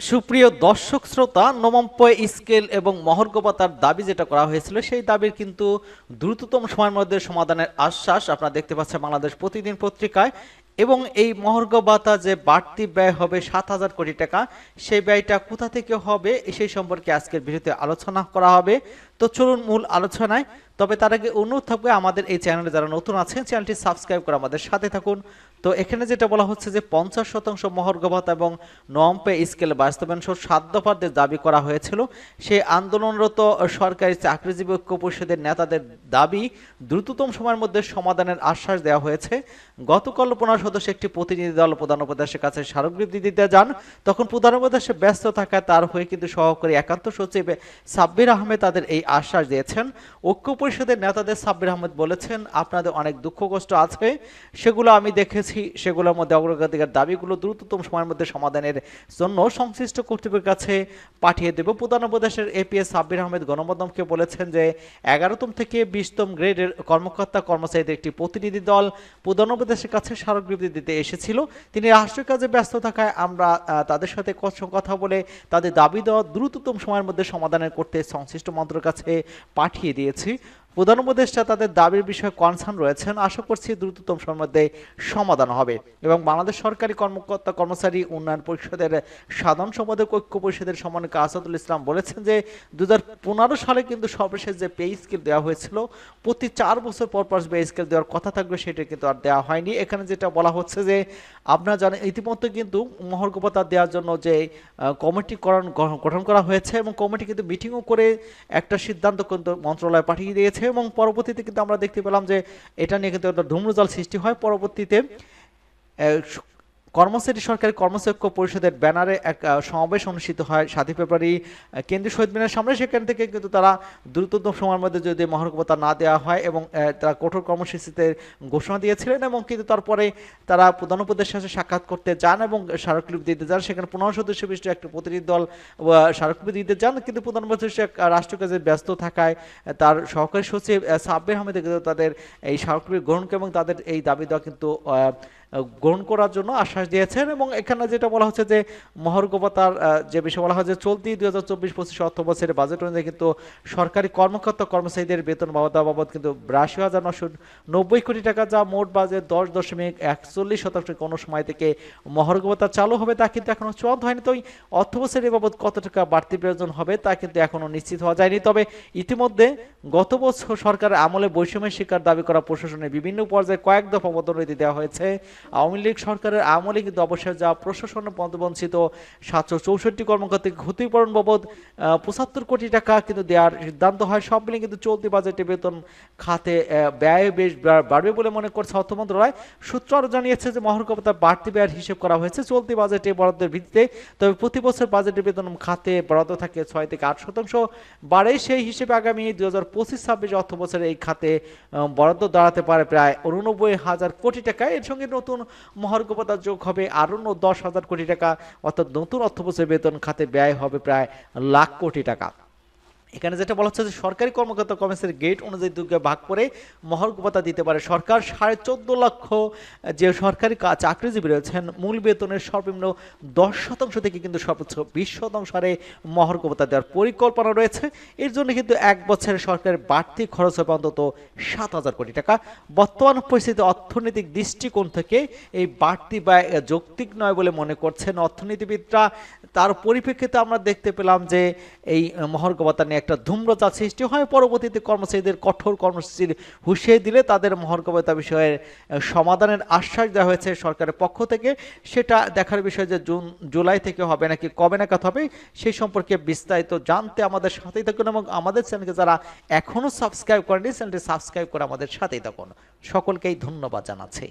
সুপ্রিয় দর্শক শ্রোতা, নবম্পয় স্কেল এবং মহর্গবতার দাবি যেটা করা হয়েছিল, সেই দাবির কিন্তু দ্রুততম সময়ের মধ্যে সমাধানের আশ্বাস আপনারা দেখতে পাচ্ছেন বাংলাদেশ প্রতিদিন পত্রিকায়। এবং এই মহর্গবাতা যে বাড়তি ব্যয় হবে সাত হাজার কোটি টাকা, সেই ব্যয়টা কোথা থেকে হবে, সেই সম্পর্কে আজকের ভিডিওতে আলোচনা করা হবে। তো চলুন মূল আলোচনায়। তবে তার আগে অনুরোধ থাকবে আমাদের এই চ্যানেলে যারা নতুন আছেন, চ্যানেলটি সাবস্ক্রাইব করে আমাদের সাথে থাকুন। তো এখানে যেটা বলা হচ্ছে যে পঞ্চাশ শতাংশ মহর্গভাতা এবং নমপে স্কেল বাস্তবায়ন সহ সাত দফার দাবি করা হয়েছিল, সেই আন্দোলনরত সরকারি চাকরিজীবী ঐক্য পরিষদের নেতাদের দাবি দ্রুততম সময়ের মধ্যে সমাধানের আশ্বাস দেওয়া হয়েছে। গতকাল পনেরো সদস্য একটি প্রতিনিধি দল প্রধান উপদেশের কাছে স্মারকলিপি দিতে যান। তখন প্রধান উপদেশে ব্যস্ত থাকায় তার হয়ে কিন্তু সহকারী একান্ত সচিব সাব্বির আহমেদ তাদের এই আশ্বাস দিয়েছেন। ঐক্য পরিষদের নেতাদের সাব্বির আহমেদ বলেছেন, আপনাদের অনেক দুঃখ কষ্ট আছে। সেগুলো আমি দেখেছি। সেগুলোর মধ্যে অগ্রগতির দাবিগুলো দ্রুততম সময়ের মধ্যে সমাধানের জন্য সংশ্লিষ্ট কর্তৃপক্ষের কাছে পাঠিয়ে দেব। প্রধান উপদেশের এপিএস সাব্বির আহমেদ গণমাধ্যমকে বলেছেন যে, এগারোতম থেকে বিশতম গ্রেডের কর্মকর্তা কর্মচারীদের একটি প্রতিনিধি দল প্রধান উপদেশের কাছে স্মারক স্মারকলিপি দিতে এসেছিল। তিনি রাষ্ট্রের কাজে ব্যস্ত থাকায় আমরা তাদের সাথে কথা বলে তাদের দাবি দেওয়া দ্রুততম সময়ের মধ্যে সমাধানের করতে সংশ্লিষ্ট মন্ত্রের কাছে পাঠিয়ে দিয়েছি। প্রধান উপদেষ্টা তাদের দাবির বিষয়ে কনসার্ন রয়েছেন। আশা করছি দ্রুততম সময়ের মধ্যে সমাধান হবে। এবং বাংলাদেশ সরকারি কর্মকর্তা কর্মচারী উন্নয়ন পরিষদের সাধারণ সম্পাদক ঐক্য পরিষদের সমন্বয়ক আসাদুল ইসলাম বলেছেন যে দু হাজার পনেরো সালে কিন্তু সর্বশেষ যে পে স্কেল দেওয়া হয়েছিল, প্রতি চার বছর পর পর পে স্কেল দেওয়ার কথা থাকবে সেটা কিন্তু আর দেওয়া হয়নি। এখানে যেটা বলা হচ্ছে যে, আপনারা জানেন ইতিমধ্যে কিন্তু মহর্গবতা দেওয়ার জন্য যে কমিটি গঠন করা হয়েছে এবং কমিটি কিন্তু মিটিংও করে একটা সিদ্ধান্ত কিন্তু মন্ত্রণালয় পাঠিয়ে দিয়েছে। এবং পরবর্তীতে কিন্তু আমরা দেখতে পেলাম যে এটা নিয়ে কিন্তু একটা ধূম্রজাল সৃষ্টি হয়। পরবর্তীতে কর্মচারী সরকারি কর্মচারী ঐক্য পরিষদের ব্যানারে এক সমাবেশ অনুষ্ঠিত হয় সাতই ফেব্রুয়ারি কেন্দ্রীয় শহীদ মিনার সামনে। সেখান থেকে কিন্তু তারা দ্রুততম সময়ের মধ্যে যদি মহর্গবতা না দেওয়া হয় এবং তারা কঠোর কর্মসূচিতে ঘোষণা দিয়েছিলেন এবং কিন্তু তারপরে তারা প্রধান উপদেশের সাথে সাক্ষাৎ করতে যান এবং স্মারকলিপি দিতে যান। সেখানে পনেরো সদস্য বিশিষ্ট একটা প্রতিনিধি দল স্মারকলিপি দিতে যান। কিন্তু প্রধান উপদেশে রাষ্ট্র কাজে ব্যস্ত থাকায় তার সহকারী সচিব সাব্বির আহমেদ কিন্তু তাদের এই স্মারকলিপি গ্রহণকে এবং তাদের এই দাবি দেওয়া কিন্তু গ্রহণ করার জন্য আশ্বাস দিয়েছেন এবং এখানে যেটা বলা হচ্ছে যে মহর্গবতার যে বিষয় বলা হয় যে চলতি দুই হাজার চব্বিশ পঁচিশ অর্থ বছরের বাজেট অনুযায়ী কিন্তু সরকারি কর্মকর্তা কর্মচারীদের বেতন বাবদ বাবদ কিন্তু বিরাশি হাজার নশো নব্বই কোটি টাকা, যা মোট বাজেট দশ দশমিক একচল্লিশ শতাংশ কোনো সময় থেকে মহর্গবতা চালু হবে তা কিন্তু এখনও চূড়ান্ত হয়নি। তো অর্থ বছরের বাবদ কত টাকা বাড়তি প্রয়োজন হবে তা কিন্তু এখনও নিশ্চিত হওয়া যায়নি। তবে ইতিমধ্যে গত বছর সরকারের আমলে বৈষম্যের শিকার দাবি করা প্রশাসনের বিভিন্ন পর্যায়ে কয়েক দফা পদোন্নতি দেওয়া হয়েছে। আওয়ামী লীগ সরকারের আমলে কিন্তু অবশ্যই যা প্রশাসন পদবঞ্চিত সাতশো চৌষট্টি কর্মকর্তাকে ক্ষতিপূরণ বাবদ পঁচাত্তর কোটি টাকা কিন্তু দেওয়ার সিদ্ধান্ত হয়। সব মিলে কিন্তু চলতি বাজেটে বেতন খাতে ব্যয় বেশ বাড়বে বলে মনে করছে অর্থ মন্ত্রণালয়। সূত্র আরও জানিয়েছে যে মহর্গবতার বাড়তি ব্যয়ের হিসেব করা হয়েছে। চলতি বাজেটে বরাদ্দের ভিত্তিতে, তবে প্রতি বছর বাজেটে বেতন খাতে বরাদ্দ থাকে ছয় থেকে আট শতাংশ বাড়ে। সেই হিসেবে আগামী দুই হাজার পঁচিশ ছাব্বিশ অর্থ বছরে এই খাতে বরাদ্দ দাঁড়াতে পারে প্রায় উননব্বই হাজার কোটি টাকা। এর সঙ্গে নতুন মহার্গবতা যোগ হবে। আরও দশ হাজার কোটি টাকা, অর্থাৎ নতুন অর্থবছরের বেতন খাতে ব্যয় হবে প্রায় লাখ কোটি টাকা। এখানে যেটা বলা হচ্ছে যে সরকারি কর্মকর্তা কর্মচারী গেট অনুযায়ী দুর্গে ভাগ করে মহর্গবতা দিতে পারে সরকার। সাড়ে চোদ্দ লক্ষ যে সরকারি চাকরিজীবী রয়েছেন, মূল বেতনের সর্বনিম্ন দশ শতাংশ থেকে কিন্তু সর্বোচ্চ বিশ শতাংশ হারে মহর্গবতা দেওয়ার পরিকল্পনা রয়েছে। এর জন্য কিন্তু এক বছরে সরকারের বাড়তি খরচ হবে অন্তত সাত হাজার কোটি টাকা। বর্তমান পরিস্থিতি অর্থনৈতিক দৃষ্টিকোণ থেকে এই বাড়তি ব্যয় যৌক্তিক নয় বলে মনে করছেন অর্থনীতিবিদরা। তার পরিপ্রেক্ষিতে আমরা দেখতে পেলাম যে এই মহর্গবতা নিয়ে একটা ধূম্রতা সৃষ্টি হয়। পরবর্তীতে কর্মচারীদের কঠোর কর্মসূচির হুঁশিয়ে দিলে তাদের মহর্গবতা বিষয়ের সমাধানের আশ্বাস দেওয়া হয়েছে সরকারের পক্ষ থেকে। সেটা দেখার বিষয় যে জুন, জুলাই থেকে হবে নাকি, কবে নাগাদ হবে, সেই সম্পর্কে বিস্তারিত জানতে আমাদের সাথেই থাকুন এবং আমাদের চ্যানেলকে যারা এখনও সাবস্ক্রাইব করেনি চ্যানেলটি সাবস্ক্রাইব করে আমাদের সাথেই থাকুন। সকলকেই ধন্যবাদ জানাচ্ছি।